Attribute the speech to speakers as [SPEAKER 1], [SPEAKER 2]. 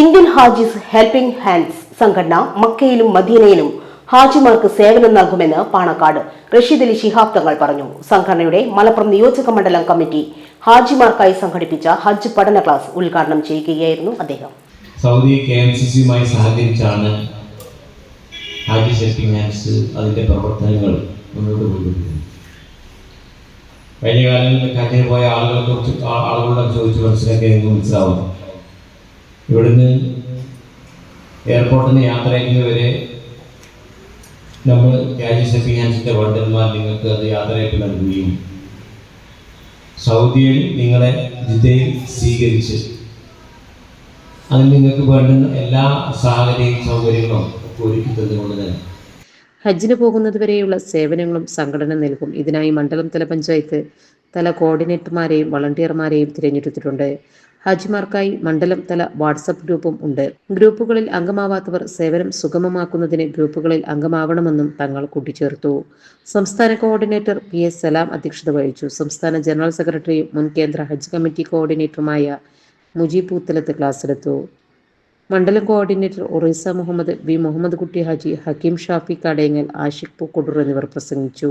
[SPEAKER 1] Indian ഹാജിസ് helping hands സംഘടന മക്കയിലും മദീനയിലും ഹാജിമാർക്ക് സേവനം നൽകുമെന്ന് പാണക്കാട് റഷീദ് അലി ശിഹാബ് തങ്ങൾ പറഞ്ഞു. സംഘടനയുടെ മലപ്പുറം നിയോജക മണ്ഡലം കമ്മിറ്റി ഹാജിമാർക്കായി സംഘടിപ്പിച്ച ഹജ്ജ് പഠന ക്ലാസ് ഉദ്ഘാടനം ചെയ്യുകയായിരുന്നു അദ്ദേഹം.
[SPEAKER 2] സൗദി കെ എം സി സിയുമായി സഹകരിച്ചാണ് ഹാജി ഹെൽപ്പിംഗ് ഹാൻഡ്സ് അതിന്റെ പ്രവർത്തനങ്ങൾ മുന്നോട്ട് കൊണ്ടുവരുന്നത്. കഴിഞ്ഞ കാലങ്ങളിൽ ഹജ്ജിന് പോയ ആളുകളെ കുറിച്ച് ആളുകളോട് ചോദിച്ച് മനസ്സിലാക്കിയെന്ന് മനസ്സിലാവുന്നു മനസ്സിലാവും. ഇവിടുന്ന് എയർപോർട്ടിൽ നിന്ന് യാത്ര ചെയ്യുന്നവരെ നമ്മൾ ഹാജി ഷെൽപ്പിംഗ് ഹാൻഡ്സിന്റെ വണ്ടന്മാർ നിങ്ങൾക്ക് അത് യാത്രയപ്പ് നൽകുകയും സൗദിയിൽ നിങ്ങളെ ജിദ്ദയിൽ സ്വീകരിച്ച് അതിൽ നിങ്ങൾക്ക് വേണ്ടുന്ന എല്ലാ സാഹചര്യവും സൗകര്യങ്ങളും ഒരുക്കി തന്നുകൊണ്ട് തന്നെ.
[SPEAKER 3] ഹജ്ജിന് പോകുന്നതുവരെയുള്ള സേവനങ്ങളും സംഘടന നൽകും. ഇതിനായി മണ്ഡലം തല പഞ്ചായത്ത് തല കോർഡിനേറ്റർമാരെയും വളണ്ടിയർമാരെയും തിരഞ്ഞെടുത്തിട്ടുണ്ട്. ഹാജിമാർക്കായി മണ്ഡലം തല വാട്സപ്പ് ഗ്രൂപ്പും ഉണ്ട്. ഗ്രൂപ്പുകളിൽ അംഗമാവാത്തവർ സേവനം സുഗമമാക്കുന്നതിന് ഗ്രൂപ്പുകളിൽ അംഗമാവണമെന്നും തങ്ങൾ കൂട്ടിച്ചേർത്തു. സംസ്ഥാന കോർഡിനേറ്റർ പി എസ് സലാം അധ്യക്ഷത വഹിച്ചു. സംസ്ഥാന ജനറൽ സെക്രട്ടറിയും മുൻ കേന്ദ്ര ഹജ്ജ് കമ്മിറ്റി കോർഡിനേറ്ററുമായ മുജീബ് പൂത്തലത്ത് ക്ലാസ്സെടുത്തു മണ്ഡലം കോർഡിനേറ്റർ ഒറീസ മുഹമ്മദ് വി. മുഹമ്മദ് കുട്ടി ഹാജി ഹക്കീം ഷാഫി കടയങ്ങൽ ആഷിഖ് പൂക്കൊടൂർ എന്നിവർ പ്രസംഗിച്ചു.